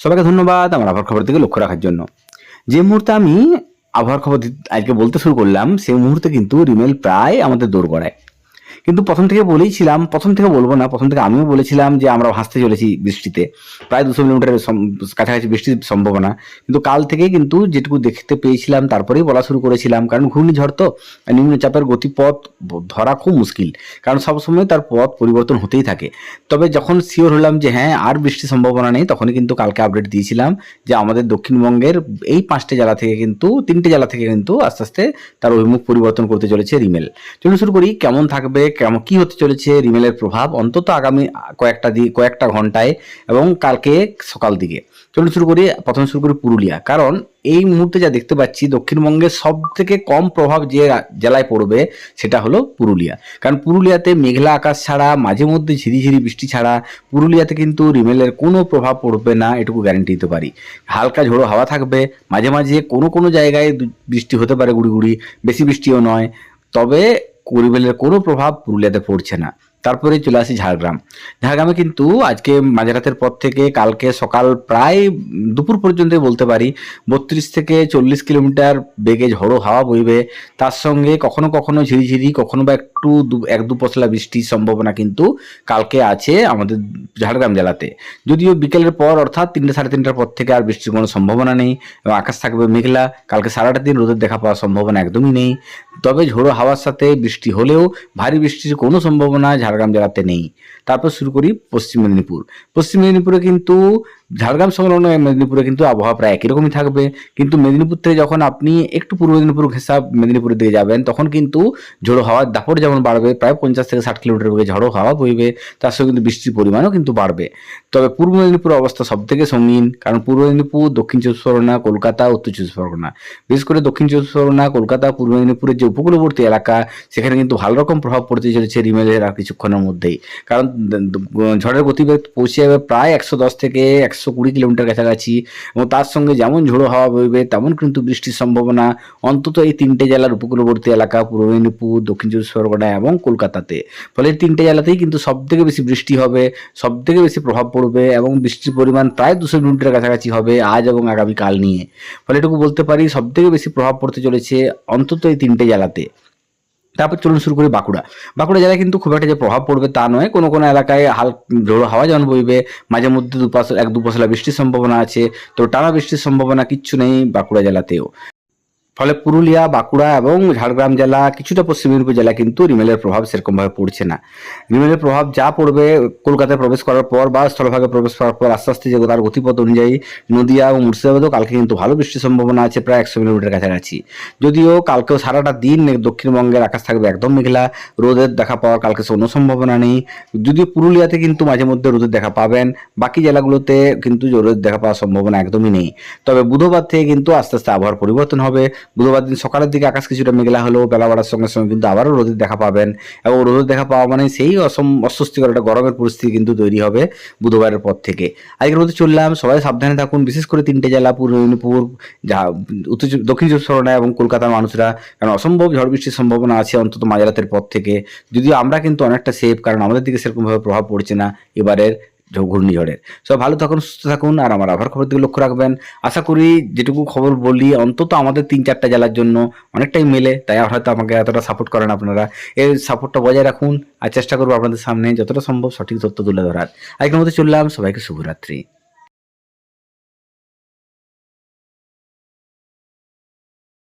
সবাইকে ধন্যবাদ আমার আবহাওয়ার খবর থেকে লক্ষ্য রাখার জন্য। যে মুহূর্তে আমি আবহাওয়ার খবর আজকে বলতে শুরু করলাম, সেই মুহূর্তে কিন্তু রিমেল প্রায় আমাদের দৌড় করায় কিন্তু প্রথম থেকে বলেইছিলাম, প্রথম থেকে বলব না, প্রথম থেকে আমিও বলেছিলাম যে আমরা ভাসতে চলেছি বৃষ্টিতে। প্রায় দুশো কিলোমিটারের কাছাকাছি বৃষ্টির সম্ভাবনা। কিন্তু কাল থেকে কিন্তু যেটুকু দেখতে পেয়েছিলাম, তারপরেই বলা শুরু করেছিলাম। কারণ ঘূর্ণিঝড় তো, নিম্নচাপের গতিপথ ধরা খুব মুশকিল। কারণ সবসময় তার পথ পরিবর্তন হতেই থাকে। তবে যখন শিওর হলাম যে হ্যাঁ আর বৃষ্টির সম্ভাবনা নেই, তখনই কিন্তু কালকে আপডেট দিয়েছিলাম যে আমাদের দক্ষিণবঙ্গের এই পাঁচটি জেলা থেকে কিন্তু, তিনটে জেলা থেকে কিন্তু আস্তে আস্তে তার অভিমুখ পরিবর্তন করতে চলেছে রিমেল। চলুন শুরু করি, কেমন থাকবে কেমন, কি হতে চলেছে রিমেলের প্রভাব? অন্তত আগামী কয়েকটা দি, কয়েকটা ঘন্টায় এবং কালকে সকাল দিকে। চলুন শুরু করি, প্রথমে শুরু করি পুরুলিয়া। কারণ এই মুহূর্তে যা দেখতে পাচ্ছি দক্ষিণবঙ্গের সব থেকে কম প্রভাব যে জেলায় পড়বে সেটা হলো পুরুলিয়া। কারণ পুরুলিয়াতে মেঘলা আকাশ ছাড়া, মাঝে মধ্যে ঝিরিঝিরি বৃষ্টি ছাড়া পুরুলিয়াতে কিন্তু রিমেলের কোনো প্রভাব পড়বে না, এটুকু গ্যারেন্টি দিতে পারি। হালকা ঝোড়ো হাওয়া থাকবে, মাঝে মাঝে কোনো কোনো জায়গায় বৃষ্টি হতে পারে গুড়ি গুড়ি, বেশি বৃষ্টিও নয়। তবে রিমেলের কোনো প্রভাব পুরুলিয়াতে পড়ছে না। তারপরে চলে আসি ঝাড়গ্রাম। ঝাড়গ্রামে কিন্তু আজকে মাঝরাতের পর থেকে কালকে সকাল প্রায় দুপুর পর্যন্ত বলতে পারি, বত্রিশ থেকে চল্লিশ কিলোমিটার বেগে ঝড়ো হাওয়া বইবে। তার সঙ্গে কখনো কখনো ঝিরিঝিরি, কখনো বা একটু এক দু পশলা বৃষ্টির সম্ভাবনা কিন্তু কালকে আছে আমাদের ঝাড়গ্রাম জেলাতে। যদিও বিকেলের পর অর্থাৎ তিনটে সাড়ে তিনটার পর থেকে আর বৃষ্টির কোনো সম্ভাবনা নেই এবং আকাশ থাকবে মেঘলা। কালকে সারাটা দিন রোদের দেখা পাওয়ার সম্ভাবনা একদমই নেই। তবে ঝোড়ো হাওয়ার সাথে বৃষ্টি হলেও ভারী বৃষ্টির কোনো সম্ভাবনা ঝাড়গ্রাম জেলাতে নেই। তারপর শুরু করি পশ্চিম মেদিনীপুর। পশ্চিম মেদিনীপুরে কিন্তু ঝাড়গ্রাম সংলগ্ন মেদিনীপুরে কিন্তু আবহাওয়া প্রায় একই রকমই থাকবে। কিন্তু মেদিনীপুর থেকে যখন আপনি একটু পূর্ব মেদিনীপুর ঘেঁষা মেদিনীপুরের দিকে যাবেন, তখন কিন্তু ঝোড়ো হাওয়ার দাপট যেমন বাড়বে, প্রায় পঞ্চাশ থেকে ষাট কিলোমিটার বেগে ঝড়ো হাওয়া বইবে, তার সঙ্গে কিন্তু বৃষ্টির পরিমাণও কিন্তু বাড়বে। তবে পূর্ব মেদিনীপুরের অবস্থা সব থেকে সঙ্গীন, কারণ পূর্ব মেদিনীপুর, দক্ষিণ চব্বিশ পরগনা, কলকাতা, উত্তর চব্বিশ পরগনা। বিশেষ করে দক্ষিণ চব্বিশ পরগনা, কলকাতা, পূর্ব মেদিনীপুরের যে উপকূলবর্তী এলাকা, সেখানে কিন্তু ভালো রকম প্রভাব পড়তে চলেছে রিমেলের আর কিছুক্ষণের মধ্যেই। কারণ ঝড়ের গতিবেগ পৌঁছে যাবে প্রায় একশো দশ থেকে একশো কুড়ি কিলোমিটার কাছাকাছি এবং তার সঙ্গে যেমন ঝোড়ো হাওয়া বইবে, তেমন কিন্তু বৃষ্টির সম্ভাবনা অন্তত এই তিনটে জেলার উপকূলবর্তী এলাকা, পূর্ব মেদিনীপুর, দক্ষিণ চব্বিশ পরগনা এবং কলকাতাতে। ফলে এই তিনটে জেলাতেই কিন্তু সব থেকে বেশি বৃষ্টি হবে সব থেকে বেশি প্রভাব পড়বে এবং বৃষ্টির পরিমাণ প্রায় দুশো মিলিমিটার কাছাকাছি হবে আজ এবং আগামীকাল নিয়ে। ফলে এটুকু বলতে পারি সব থেকে বেশি প্রভাব পড়তে চলেছে অন্তত এই তিনটে জেলাতে। তারপর চলুন শুরু করি বাঁকুড়া। বাঁকুড়া জেলায় কিন্তু খুব একটা যে প্রভাব পড়বে তা নয়। কোনো কোনো এলাকায় হাল ঝোড়ো হাওয়া যেমন বইবে, মাঝে মধ্যে দুপাশ, এক দুপাশলা বৃষ্টির সম্ভাবনা আছে। তো টানা বৃষ্টির সম্ভাবনা কিচ্ছু নেই বাঁকুড়া জেলাতেও। ফলে পুরুলিয়া, বাঁকুড়া এবং ঝাড়গ্রাম জেলা, কিছুটা পশ্চিম মেদিনীপুর জেলা কিন্তু রিমেলের প্রভাব সেরকমভাবে পড়ছে না। রিমেলের প্রভাব যা পড়বে কলকাতায় প্রবেশ করার পর বা স্থলভাগে প্রবেশ করার পর আস্তে আস্তে যে তার গতিপথ অনুযায়ী নদিয়া এবং মুর্শিদাবাদেও কালকে কিন্তু ভালো বৃষ্টির সম্ভাবনা আছে, প্রায় একশো কিলোমিটার কাছাকাছি। যদিও কালকেও সারাটা দিন দক্ষিণবঙ্গের আকাশ থাকবে একদম মেঘলা, রোদের দেখা পাওয়ার কালকে কোনো সম্ভাবনা নেই। যদিও পুরুলিয়াতে কিন্তু মাঝে মধ্যে রোদের দেখা পাবেন, বাকি জেলাগুলোতে কিন্তু রোদের দেখা পাওয়ার সম্ভাবনা একদমই নেই। তবে বুধবার থেকে কিন্তু আস্তে আস্তে আবহাওয়ার পরিবর্তন হবে বুধবার দিন সকালের দিকে আকাশ কিছুটা মেঘলা হলেও বেলা বাড়ার সঙ্গে সঙ্গে কিন্তু আবারও রোদের দেখা পাবেন। এবং রোদের দেখা পাওয়া মানে সেই অসম অস্বস্তিকর একটা গরমের পরিস্থিতি কিন্তু তৈরি হবে বুধবারের পর থেকে। আজকের মধ্যে চললাম, সবাই সাবধানে থাকুন, বিশেষ করে তিনটে জেলা, পূর্ব মেদিনীপুর, যা উত্তর দক্ষিণ চব্বিশ পরগনা এবং কলকাতার মানুষরা, কারণ অসম্ভব ঝড় বৃষ্টির সম্ভাবনা আছে অন্তত মাঝরাতের পর থেকে। যদিও আমরা কিন্তু অনেকটা সেফ কারণ আমাদের দিকে সেরকমভাবে প্রভাব পড়ছে না এবারের ঘূর্ণিঝড়ের। সব ভালো থাকুন, সুস্থ থাকুন, আর আমার আবার খবর দিকে লক্ষ্য রাখবেন। আশা করি যেটুকু খবর বলি, অন্তত আমাদের তিন চারটা জেলার জন্য অনেকটাই মেলে, তাই হয়তো আমাকে এতটা সাপোর্ট করেন আপনারা। এই সাপোর্টটা বজায় রাখুন, আর চেষ্টা করব আপনাদের সামনে যতটা সম্ভব সঠিক তথ্য তুলে ধরার। আজকের মধ্যে চললাম, সবাইকে শুভরাত্রি।